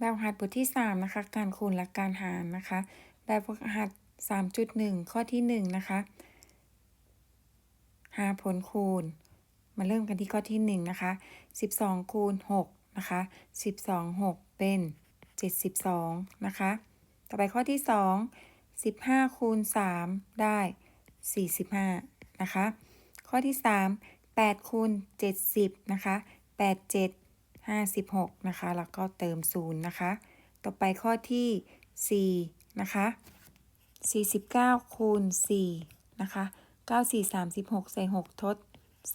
แบบหัดบทที่ 3 นะคะ การคูณและการหารนะคะ แบบหัด 3.1 ข้อที่ 1 นะคะ หาผลคูณ มาเริ่มกันที่ข้อที่ 1 นะคะ 12 คูณ 6 นะคะ 12 6 เป็น 72 นะคะ ต่อไปข้อที่ 2 15 คูณ 3 ได้ 45 นะคะ ข้อที่ 3 8คูณ70 นะคะ 8 7 56 นะคะ แล้วก็เติม 0 นะคะ ต่อไปข้อที่ 4 นะคะ 49 คูณ 4 นะคะ 9 4 36 ใส่ 6 ทด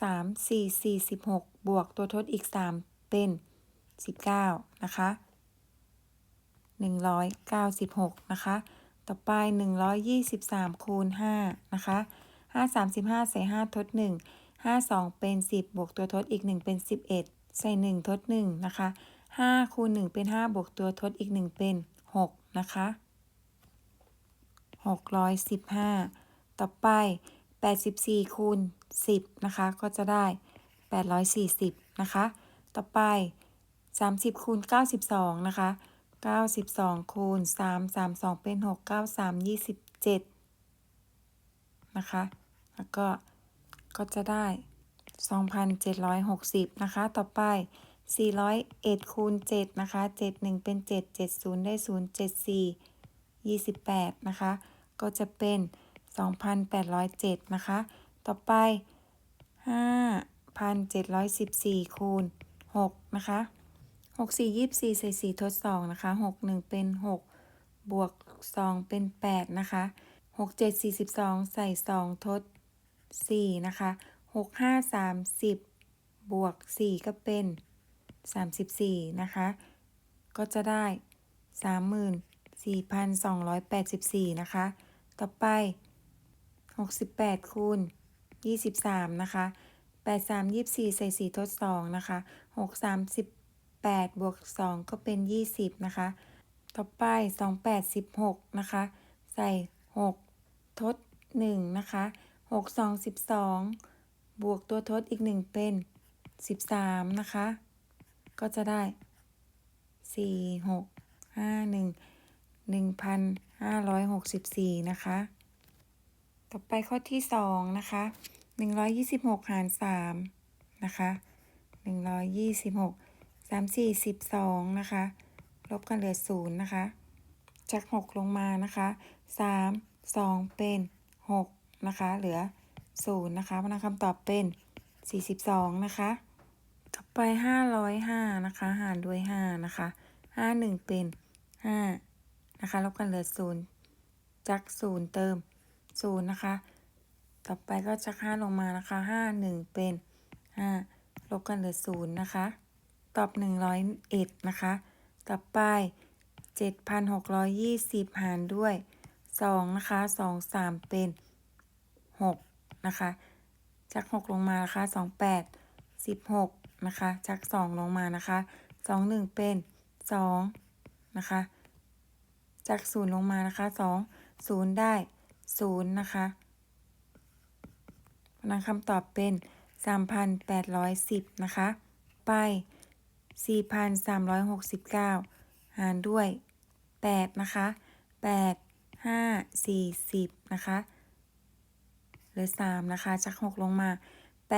3 4 4 16 บวกตัวทดอีก 3 เป็น 19 นะคะ 196 นะคะ ต่อไป 123 คูณ 5 นะคะ 5 35 ใส่ 5 ทด 1 5 2 เป็น 10 บวกตัวทดอีก 1 เป็น 11 ใส่ 1 ทด 1 นะคะ 5 คูณ 1 เป็น 5 บวกตัวทดอีก 1 เป็น 6 นะคะ 615 ต่อไป 84 คูณ 10 นะคะ ก็จะได้ 840 นะคะ ต่อไป 30 คูณ 92 นะคะ 92 คูณ 3 32 เป็น 6 93 27 นะคะ แล้วก็ ก็จะได้ 2,760 นะคะ ต่อไป 401คูณ7นะคะ 71 เป็น 7 70 ได้ 0 74 28 นะคะ ก็จะเป็น 2,807 นะคะ ต่อไป 5,714คูณ6นะคะ 6 4 24 ใส่ 4 ทด 2 นะคะ 6 1 เป็น 6 บวก 2 เป็น 8 นะคะ 6 7 42 ใส่ 2 ทด 4 นะคะ 6 5 30 บวก 4 ก็เป็น 34 นะคะ ก็จะได้ 34,284 นะคะ ต่อไป 68 คูณ 23 นะคะ 83 24 ใส่ 4 ทด 2 นะคะ 6 38 บวก 2 ก็เป็น 20 นะคะ ต่อไป 28 16 นะคะ ใส่ 6 ทด 1 นะคะ 6 2 12 บวกตัวทดอีก 1 เป็น 13 นะคะ ก็จะได้ 4 6 5 1 1,564 นะคะ ต่อไปข้อที่ 2 นะคะ 126 หาร 3 นะคะ 126 3 4 12 นะคะ ลบกันเหลือ 0 นะคะ จาก 6 ลงมานะคะ 3 2 เป็น 6 นะคะ เหลือ0นะคะพนั้นคำตอบเป็น42นะคะ ต่อไป505นะคะ หารด้วย5นะคะ51เป็น5นะคะลบกันเหลือ0จาก0เติม0นะคะ ต่อไปก็จาก5ลงมานะคะ51เป็น5ลบกันเหลือ0นะคะ ตอบ101นะคะ ต่อไป7,620หารด้วย2นะคะ2 3เป็น 6นะคะจาก6 ลงมานะคะ 28 16 นะคะจาก2 ลงมานะคะ 21 เป็น 2 นะคะ จาก 0 ลงมานะคะ 2 0 ได้ 0 นะคะพราะนั้นคำตอบเป็น 3,810 นะคะ ไป 4,369 หารด้วย 8 นะคะ 8 5 40 นะคะ เหลือ 3 นะคะจาก6 ลงมา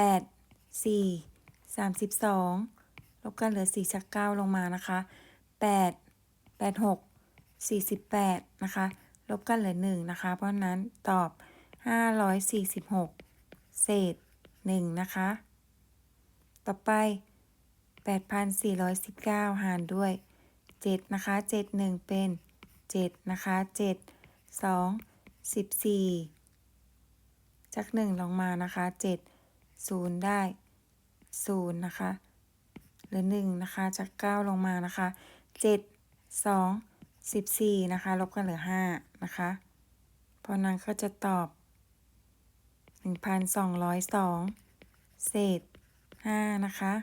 8 4 32 ลบกันเหลือ4จาก9 ลงมานะคะ 8 8 6 48 นะคะ ลบกันเหลือ 1 นะคะ เพราะนั้นตอบ 546 เศษ 1 นะคะ ต่อไป 8,419 หารด้วย 7 นะคะ 7 1 เป็น 7 นะคะ 7 2 14 จาก1ลงมานะคะ7 0ได้0นะคะเหลือ1นะคะจาก9ลงมานะคะ7 2 14นะคะลบกันเหลือ5นะคะเพราะนั้นก็จะตอบ1,202เศษ5นะคะ